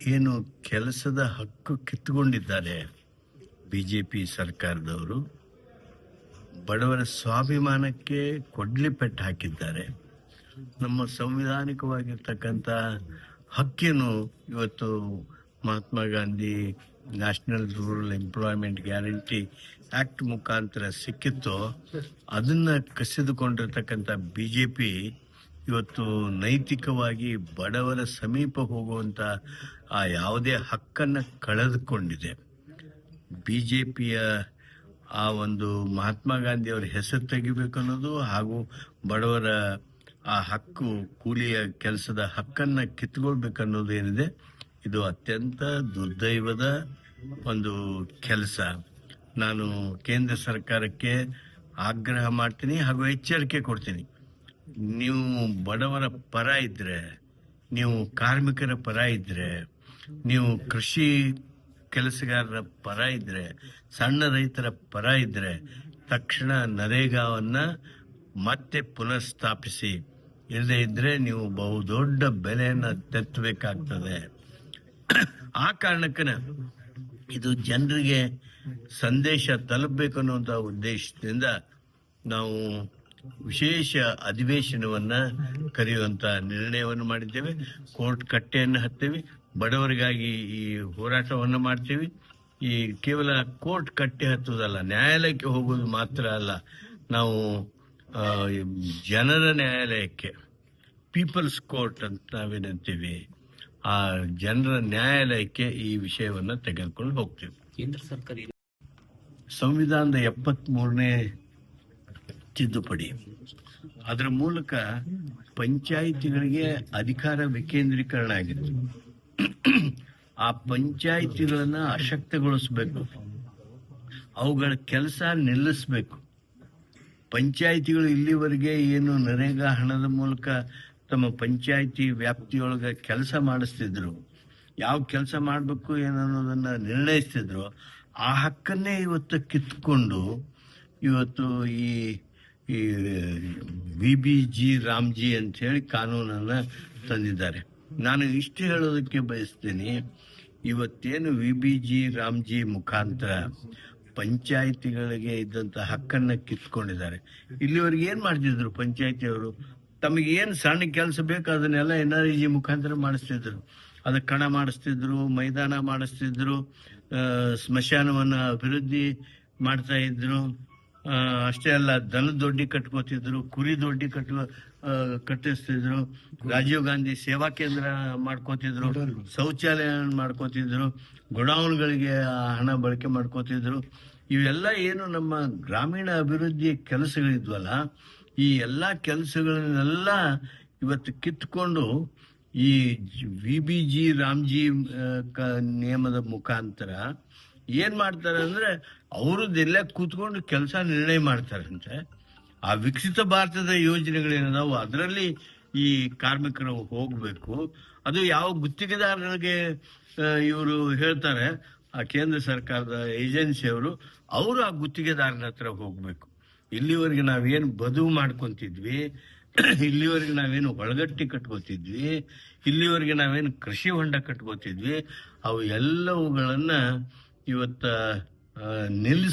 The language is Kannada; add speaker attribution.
Speaker 1: ಏನು ಕೆಲಸದ ಹಕ್ಕು ಕಿತ್ತುಕೊಂಡಿದ್ದಾರೆ ಬಿ ಜೆ ಪಿ ಸರ್ಕಾರದವರು? ಬಡವರ ಸ್ವಾಭಿಮಾನಕ್ಕೆ ಕೊಡ್ಲಿ ಪೆಟ್ಟು ಹಾಕಿದ್ದಾರೆ. ನಮ್ಮ ಸಂವಿಧಾನಿಕವಾಗಿರ್ತಕ್ಕಂಥ ಹಕ್ಕೇನು ಇವತ್ತು Mahatma Gandhi national rural employment guarantee act ಮುಖಾಂತರ ಸಿಕ್ಕಿತ್ತೋ, ಅದನ್ನು ಕಸಿದುಕೊಂಡಿರ್ತಕ್ಕಂಥ ಬಿ ಜೆ ಪಿ ಇವತ್ತು ನೈತಿಕವಾಗಿ ಬಡವರ ಸಮೀಪ ಹೋಗುವಂತ ಆ ಯಾವುದೇ ಹಕ್ಕನ್ನು ಕಳೆದುಕೊಂಡಿದೆ. ಬಿ ಜೆ ಪಿಯ ಆ ಒಂದು ಮಹಾತ್ಮ ಗಾಂಧಿಯವರ ಹೆಸರು ತೆಗಿಬೇಕು ಅನ್ನೋದು ಹಾಗೂ ಬಡವರ ಆ ಹಕ್ಕು ಕೂಲಿಯ ಕೆಲಸದ ಹಕ್ಕನ್ನ ಕಿತ್ಕೊಳ್ಬೇಕನ್ನೋದು ಏನಿದೆ, ಇದು ಅತ್ಯಂತ ದುರ್ದೈವದ ಒಂದು ಕೆಲಸ. ನಾನು ಕೇಂದ್ರ ಸರ್ಕಾರಕ್ಕೆ ಆಗ್ರಹ ಮಾಡ್ತೀನಿ ಹಾಗೂ ಎಚ್ಚರಿಕೆ ಕೊಡ್ತೀನಿ. ನೀವು ಬಡವರ ಪರ ಇದ್ರೆ, ನೀವು ಕಾರ್ಮಿಕರ ಪರ ಇದ್ರೆ, ನೀವು ಕೃಷಿ ಕೆಲಸಗಾರರ ಪರ ಇದ್ರೆ, ಸಣ್ಣ ರೈತರ ಪರ ಇದ್ರೆ, ತಕ್ಷಣ ನರೇಗಾವನ್ನ ಮತ್ತೆ ಪುನಃಸ್ಥಾಪಿಸಿ. ಇಲ್ಲದೆ ಇದ್ರೆ ನೀವು ಬಹುದೊಡ್ಡ ಬೆಲೆಯನ್ನು ತೆತ್ತಬೇಕಾಗ್ತದೆ. ಆ ಕಾರಣಕ್ಕನ ಇದು ಜನರಿಗೆ ಸಂದೇಶ ತಲುಪಬೇಕು ಅನ್ನುವಂಥ ಉದ್ದೇಶದಿಂದ ನಾವು ವಿಶೇಷ ಅಧಿವೇಶನವನ್ನ ಕರೆಯುವಂತ ನಿರ್ಣಯವನ್ನು ಮಾಡಿದ್ದೇವೆ. ಕೋರ್ಟ್ ಕಟ್ಟೆಯನ್ನು ಹತ್ತೇವೆ. ಬಡವರಿಗಾಗಿ ಈ ಹೋರಾಟವನ್ನು ಮಾಡ್ತೀವಿ. ಈ ಕೇವಲ ಕೋರ್ಟ್ ಕಟ್ಟೆ ಹತ್ತುವುದಲ್ಲ ನ್ಯಾಯಾಲಯಕ್ಕೆ ಹೋಗುವುದು ಮಾತ್ರ ಅಲ್ಲ ನಾವು ಜನರ ನ್ಯಾಯಾಲಯಕ್ಕೆ ಪೀಪಲ್ಸ್ ಕೋರ್ಟ್ ಅಂತ ನಾವೇನಂತೀವಿ ಆ ಜನರ ನ್ಯಾಯಾಲಯಕ್ಕೆ ಈ ವಿಷಯವನ್ನ ತೆಗೆದುಕೊಂಡು ಹೋಗ್ತೀವಿ.
Speaker 2: ಕೇಂದ್ರ ಸರ್ಕಾರ
Speaker 1: ಸಂವಿಧಾನದ ಎಪ್ಪತ್ತ್ ಮೂರನೇ ತಿದ್ದುಪಡಿ. ಅದರ ಮೂಲಕ ಪಂಚಾಯಿತಿಗಳಿಗೆ ಅಧಿಕಾರ ವಿಕೇಂದ್ರೀಕರಣ ಆಗಿತ್ತು ಆ ಪಂಚಾಯಿತಿಗಳನ್ನ ಅಶಕ್ತಗೊಳಿಸಬೇಕು. ಅವುಗಳ ಕೆಲಸ ನಿಲ್ಲಿಸಬೇಕು. ಪಂಚಾಯಿತಿಗಳು ಇಲ್ಲಿವರೆಗೆ ಏನು ನರೇಗಾ ಹಣದ ಮೂಲಕ ತಮ್ಮ ಪಂಚಾಯಿತಿ ವ್ಯಾಪ್ತಿಯೊಳಗೆ ಕೆಲಸ ಮಾಡಿಸ್ತಿದ್ರು, ಯಾವ ಕೆಲಸ ಮಾಡಬೇಕು ಏನನ್ನೋದನ್ನ ನಿರ್ಣಯಿಸ್ತಿದ್ರು, ಆ ಹಕ್ಕನ್ನೇ ಇವತ್ತು ಕಿತ್ಕೊಂಡು ಇವತ್ತು ಈ ಈ, ವಿ ಬಿ ಜಿ ರಾಮ್ಜಿ ಅಂತ ಹೇಳಿ ಕಾನೂನನ್ನ ತಂದಿದ್ದಾರೆ. ನಾನು ಇಷ್ಟು ಹೇಳೋದಕ್ಕೆ ಬಯಸ್ತೀನಿ, ಇವತ್ತೇನು ವಿ ಬಿ ಜಿ ರಾಮ್ಜಿ ಮುಖಾಂತರ ಪಂಚಾಯಿತಿಗಳಿಗೆ ಇದ್ದಂತ ಹಕ್ಕನ್ನ ಕಿತ್ಕೊಂಡಿದ್ದಾರೆ. ಇಲ್ಲಿವರೆಗೆ ಏನ್ ಮಾಡ್ತಿದ್ರು ಪಂಚಾಯಿತಿಯವರು? ತಮಗೆ ಏನ್ ಸಣ್ಣ ಕೆಲಸ ಬೇಕು ಅದನ್ನೆಲ್ಲ ಎನ್ ಆರ್ ಜಿ ಮುಖಾಂತರ ಮಾಡಿಸ್ತಿದ್ರು. ಅದಕ್ಕೆ ಕಣ ಮಾಡಿಸ್ತಿದ್ರು, ಮೈದಾನ ಮಾಡಿಸ್ತಿದ್ರು ಸ್ಮಶಾನವನ್ನು ಅಭಿವೃದ್ಧಿ ಮಾಡ್ತಾ ಇದ್ರು. ಅಷ್ಟೇ ಅಲ್ಲ, ದನ ದೊಡ್ಡಿ ಕಟ್ಕೋತಿದ್ರು, ಕುರಿ ದೊಡ್ಡಿ ಕಟ್ಟುವ ಕಟ್ಟಿಸ್ತಿದ್ರು, ರಾಜೀವ್ ಗಾಂಧಿ ಸೇವಾ ಕೇಂದ್ರ ಮಾಡ್ಕೋತಿದ್ರು ಶೌಚಾಲಯ ಮಾಡ್ಕೋತಿದ್ರು, ಗೋಡೌನ್ಗಳಿಗೆ ಹಣ ಬಳಕೆ ಮಾಡ್ಕೋತಿದ್ರು. ಇವೆಲ್ಲ ಏನು ನಮ್ಮ ಗ್ರಾಮೀಣ ಅಭಿವೃದ್ಧಿ ಕೆಲಸಗಳಿದ್ವಲ್ಲ, ಈ ಎಲ್ಲ ಕೆಲಸಗಳನ್ನೆಲ್ಲ ಇವತ್ತು ಕಿತ್ಕೊಂಡು ಈ ವಿ ಬಿ ಜಿ ರಾಮ್ಜಿ ನಿಯಮದ ಮುಖಾಂತರ ಏನ್ ಮಾಡ್ತಾರೆ ಅಂದ್ರೆ ಅವ್ರದ್ದೆಲ್ಲ ಕೂತ್ಕೊಂಡು ಕೆಲಸ ನಿರ್ಣಯ ಮಾಡ್ತಾರಂತೆ ಆ ವಿಕಸಿತ ಭಾರತದ ಯೋಜನೆಗಳೇನದಾವು? ಅದರಲ್ಲಿ ಈ ಕಾರ್ಮಿಕರು ಹೋಗ್ಬೇಕು. ಅದು ಯಾವ ಗುತ್ತಿಗೆದಾರರಿಗೆ ಇವರು ಹೇಳ್ತಾರೆ, ಆ ಕೇಂದ್ರ ಸರ್ಕಾರದ ಏಜೆನ್ಸಿಯವರು ಅವರು ಆ ಗುತ್ತಿಗೆದಾರನ ಹತ್ರ ಹೋಗ್ಬೇಕು. ಇಲ್ಲಿವರೆಗೆ ನಾವೇನು ಬದುವು ಮಾಡ್ಕೊತಿದ್ವಿ, ಇಲ್ಲಿವರೆಗೆ ನಾವೇನು ಒಳಗಟ್ಟಿ ಕಟ್ಕೋತಿದ್ವಿ, ಇಲ್ಲಿವರೆಗೆ ನಾವೇನು ಕೃಷಿ ಹೊಂಡ ಕಟ್ಕೋತಿದ್ವಿ, ಅವು ಎಲ್ಲವುಗಳನ್ನ ಇವತ್ತ ನಿಲ್ಲಿಸ